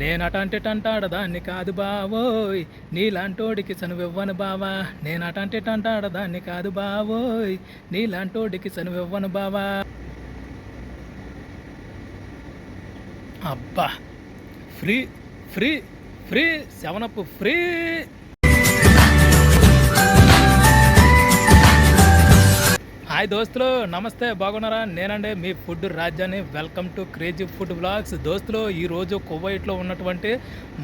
నేనట అంటే దాన్ని కాదు బావోయ్. నీలాంటోడికి చనువివ్వను బావా. నేనట అంటే దాన్ని కాదు బావోయ్. నీలాంటోడికి చనువివ్వను బావా. అబ్బా. Free free free seven up free. Hi దోస్తులు నమస్తే బాగున్నారా? నేనండి మీ ఫుడ్ రాజ్యాన్ని welcome to crazy food blogs దోస్తులు ఈరోజు కువైట్లో ఉన్నటువంటి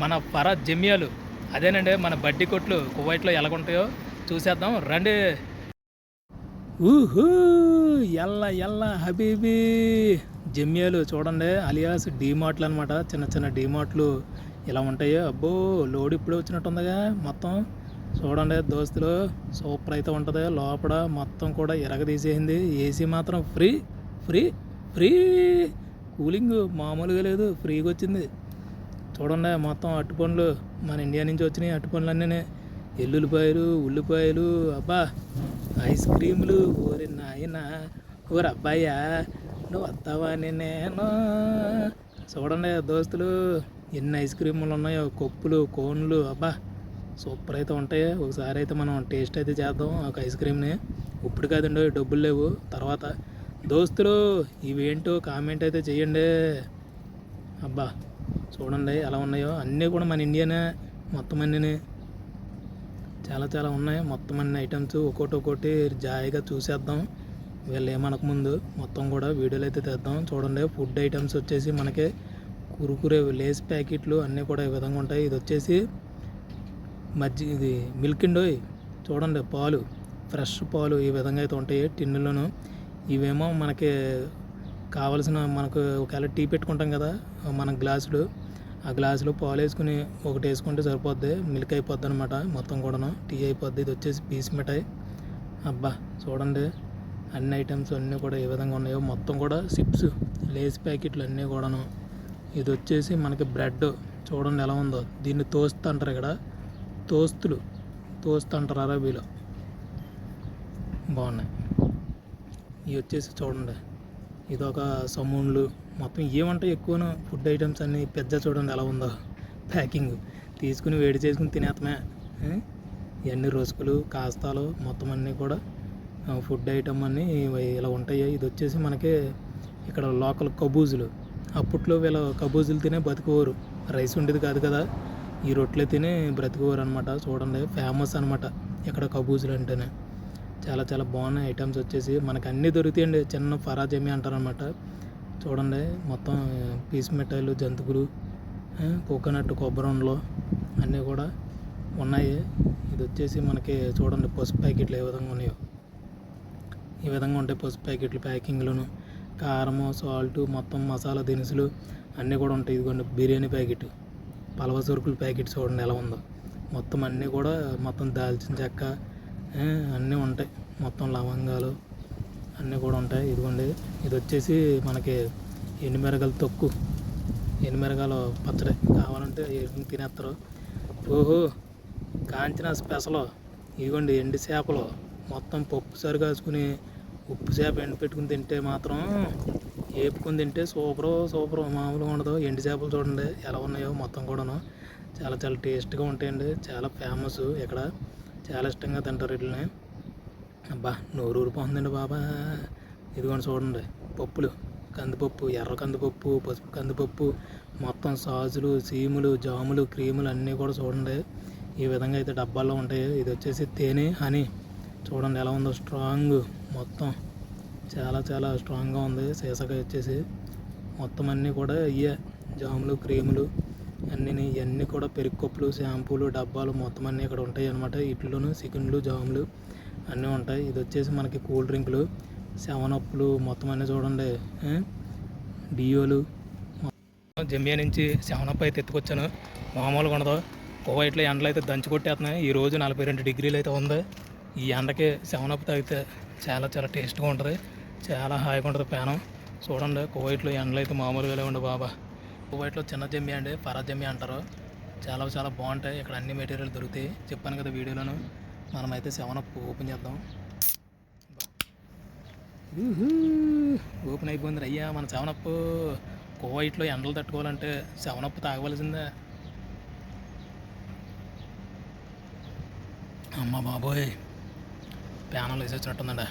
మన పరా జమ్యాలు అదేనండి మన బడ్డీ కొట్లు కువైట్లో ఎలాగుంటాయో చూసేద్దాం రండి. ఊహూ ఎల్ల ఎల్ల హబీబీ. జమ్యాలు చూడండి అలియాస్ డీమార్ట్లు అనమాట చిన్న చిన్న డీమార్ట్లు ఇలా ఉంటాయో అబ్బో లోడ్ ఇప్పుడే వచ్చినట్టుందిగా మొత్తం. చూడండి దోస్తులు సూపర్ అయితే ఉంటుంది. లోపల మొత్తం కూడా ఎరగదీసేసింది ఏసీ మాత్రం ఫ్రీ ఫ్రీ ఫ్రీ. కూలింగ్ మామూలుగా లేదు ఫ్రీగా వచ్చింది. చూడండి మొత్తం అట్టుపండ్లు మన ఇండియా నుంచి వచ్చినాయి అట్టుపండ్లు అన్నీ ఎల్లుల్లిపాయలు ఉల్లిపాయలు అబ్బా ఐస్ క్రీములు. ఓరి నాయన ఓరి అబ్బాయ్యా నువ్వు వస్తావా నేను చూడండి దోస్తులు ఎన్ని ఐస్ క్రీములు ఉన్నాయో కొప్పులు కోన్లు అబ్బా. సూపర్ అయితే ఉంటాయి. ఒకసారి అయితే మనం టేస్ట్ అయితే చేద్దాం. ఒక ఐస్ క్రీమ్ని. ఇప్పుడు కాదండి డబ్బులు లేవు. తర్వాత దోస్తులు ఇవేంటో కామెంట్ అయితే చేయండి. అబ్బా చూడండి ఎలా ఉన్నాయో. అన్నీ కూడా మన ఇండియానే మొత్తం అన్నీ చాలా చాలా ఉన్నాయి. మొత్తం అన్ని ఐటమ్స్ ఒక్కోటి ఒక్కోటి జాయిగా చూసేద్దాం. వీళ్ళు ఏమనక ముందు మొత్తం కూడా వీడియోలు అయితే తెద్దాం. చూడండి ఫుడ్ ఐటమ్స్ వచ్చేసి మనకి కురుకురే లేస్ ప్యాకెట్లు అన్నీ కూడా ఈ విధంగా ఉంటాయి. ఇది వచ్చేసి మజ్జి ఇది మిల్క్ ఇండోయ్ చూడండి పాలు. ఫ్రెష్ పాలు ఈ విధంగా అయితే ఉంటాయి. టిన్నులను ఇవేమో మనకి కావలసిన మనకు ఒకవేళ టీ పెట్టుకుంటాం కదా మన గ్లాసులు. ఆ గ్లాసులో పాలు వేసుకుని ఒకటి వేసుకుంటే సరిపోద్ది. మిల్క్ అయిపోద్ది అనమాట మొత్తం కూడాను. టీ అయిపోద్ది. ఇది వచ్చేసి పీస్ మిఠాయి. అబ్బా చూడండి. అన్ని ఐటమ్స్ అన్నీ కూడా ఏ విధంగా ఉన్నాయో. మొత్తం కూడా చిప్స్ లేస్ ప్యాకెట్లు అన్నీ కూడాను. ఇది వచ్చేసి మనకి బ్రెడ్ చూడండి ఎలా ఉందో. దీన్ని తోస్త్ అంటారు ఇక్కడ. దోస్తులు తోస్త్ అంటారు అరబీలో. బాగున్నాయి. ఇవి వచ్చేసి చూడండి. ఇదొక సమూన్లు. మొత్తం ఏమంటే ఎక్కువను ఫుడ్ ఐటమ్స్ అన్నీ పెద్ద చూడండి ఎలా ఉందో. ప్యాకింగ్. తీసుకుని వేడి చేసుకుని తినేస్తామే ఇవన్నీ రుసుకులు కాస్తాలు మొత్తం అన్నీ కూడా ఫుడ్ ఐటమ్ అన్నీ ఇలా ఉంటాయి. ఇది వచ్చేసి మనకి ఇక్కడ లోకల్ కబూజులు. అప్పట్లో వీళ్ళ కబూజులు తినే బతికోరు రైస్ ఉండేది కాదు కదా. ఈ రొట్టెలు తిని బ్రతికేవారు అనమాట చూడండి ఫేమస్ అనమాట ఇక్కడ కబూజులు అంటేనే. చాలా చాలా బాగున్నాయి ఐటమ్స్ వచ్చేసి. మనకు అన్నీ దొరుకుతాయండి. చిన్న ఫరాజమి అంటారనమాట చూడండి మొత్తం పీస్ మిఠాయిలు జంతువులు కోకోనట్ కొబ్బరి ఉండలు అన్నీ కూడా ఉన్నాయి. ఇది వచ్చేసి మనకి చూడండి పసుపు ప్యాకెట్లు ఏ విధంగా ఉన్నాయో. ఈ విధంగా ఉంటాయి పసుపు ప్యాకెట్లు ప్యాకింగ్లను. కారము సాల్ట్ మొత్తం మసాలా దినుసులు అన్నీ కూడా ఉంటాయి. ఇదిగోండి బిర్యానీ ప్యాకెట్. పలవ సరుకుల ప్యాకెట్ చూడండి ఎలా ఉందో. మొత్తం అన్నీ కూడా మొత్తం దాల్చిన చెక్క అన్నీ ఉంటాయి. మొత్తం లవంగాలు అన్నీ కూడా ఉంటాయి. ఇదిగోండి ఇది వచ్చేసి మనకి ఎండుమిరగాయల తొక్కు. ఎండుమిరగాయల పచ్చడి కావాలంటే తినేస్తారు ఓహో కాంచిన స్పెషల్. ఇదిగోండి ఎండు చేపలు. మొత్తం పప్పు సరి ఉప్పు చేప ఎండు పెట్టుకుని తింటే మాత్రం వేపుకొని తింటే సూపరు సూపరు. మామూలుగా ఉండదు. ఎండి చేపలు చూడండి ఎలా ఉన్నాయో మొత్తం కూడాను. చాలా చాలా టేస్ట్గా ఉంటాయండి. చాలా ఫేమస్ ఇక్కడ. చాలా ఇష్టంగా తింటారు వీటిని అబ్బా నోరు ఊరిపోతుందండి బాబా. ఇదిగోండి చూడండి పప్పులు. కందిపప్పు ఎర్ర కందిపప్పు పసుపు కందిపప్పు. మొత్తం సాజులు సీములు జాములు క్రీములు అన్నీ కూడా చూడండి. ఈ విధంగా అయితే డబ్బాల్లో ఉంటాయి. ఇది వచ్చేసి తేనె హనీ. చూడండి ఎలా ఉందో స్ట్రాంగ్ మొత్తం. చాలా చాలా స్ట్రాంగ్గా ఉంది. సీసకాయ వచ్చేసి మొత్తం అన్నీ కూడా ఇవే జాములు క్రీములు అన్నీ ఇవన్నీ కూడా పెరుక్కప్పులు షాంపూలు డబ్బాలు మొత్తం అన్నీ ఇక్కడ ఉంటాయి అనమాట ఇట్లోను చికెన్లు జాములు అన్నీ ఉంటాయి. ఇది వచ్చేసి మనకి కూల్ డ్రింకులు సెవెన్ మొత్తం అన్నీ చూడండి. డియోలు జమియా నుంచి సెవెన్ అప్ అయితే ఎత్తుకొచ్చాను. మామూలుగా ఉండదు. ఇట్లా ఎండలు అయితే దంచి కొట్టేస్తున్నాయి. ఈ రోజు నలభై రెండు డిగ్రీలు అయితే ఉంది. ఈ ఎండకి సెవెన్ తాగితే చాలా చాలా టేస్ట్గా ఉంటుంది. చాలా హాయిగా ఉంటుంది ప్యానం చూడండి కువైట్లో ఎండలు అయితే మామూలుగా లేవండి బాబా. కువైట్లో చిన్న జమ్మి అండి ఫరా జమ్మి అంటారు. చాలా చాలా బాగుంటాయి. ఇక్కడ అన్ని మెటీరియల్ దొరుకుతాయి. చెప్పాను కదా వీడియోలోను. మనమైతే సెవెన్ అప్ ఓపెన్ చేద్దాం. ఓపెన్ అయిపోయింది అయ్యా మన సెవెన్ అప్. కువైట్లో ఎండలు తట్టుకోవాలంటే సెవెన్ అప్ తాగవలసిందే. అమ్మ బాబోయ్. ప్యానల్ వేసి వచ్చినట్టుందండి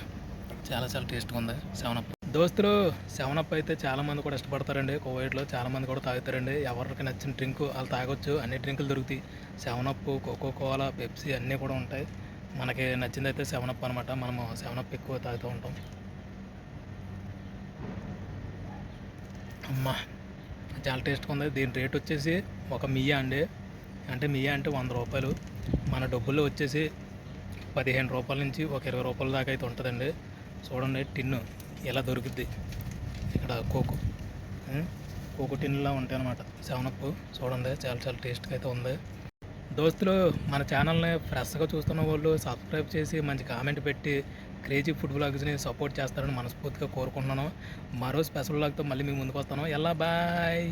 చాలా చాలా టేస్ట్గా ఉంది. Seven up. దోస్తులు సెవెన్ అప్ అయితే చాలా మంది కూడా ఇష్టపడతారండి. కోవైట్లో చాలా మంది కూడా తాగుతారండి. ఎవరికి నచ్చిన డ్రింక్ వాళ్ళు తాగొచ్చు. అన్ని డ్రింకులు దొరుకుతాయి. Seven up Coca Cola Pepsi అన్నీ కూడా ఉంటాయి. మనకి నచ్చింది అయితే సెవెన్ అప్ అనమాట మనము సెవెన్ అప్ ఎక్కువ తాగుతూ ఉంటాం. అమ్మా చాలా టేస్ట్గా ఉంది. దీని రేట్ వచ్చేసి ఒక మియా అండి. అంటే మియా అంటే వంద రూపాయలు. మన డబ్బుల్లో వచ్చేసి పదిహేను రూపాయల నుంచి ఒక ఇరవై రూపాయల దాకా అయితే ఉంటుందండి. చూడండి టిన్ను ఎలా దొరుకుద్ది. ఇక్కడ కోకో. కోకో టిన్నులా ఉంటాయి అనమాట సెవెనప్ చూడండి చాలా చాలా టేస్ట్గా అయితే ఉంది. దోస్తులు మన ఛానల్ని ఫ్రెష్గా చూస్తున్న వాళ్ళు సబ్స్క్రైబ్ చేసి మంచి కామెంట్ పెట్టి క్రేజీ ఫుడ్ బ్లాగ్స్ని సపోర్ట్ చేస్తారని మనస్ఫూర్తిగా కోరుకుంటున్నాను. మరో స్పెషల్ బ్లాగ్తో మళ్ళీ మీ ముందుకు వస్తాను. ఎలా బాయ్!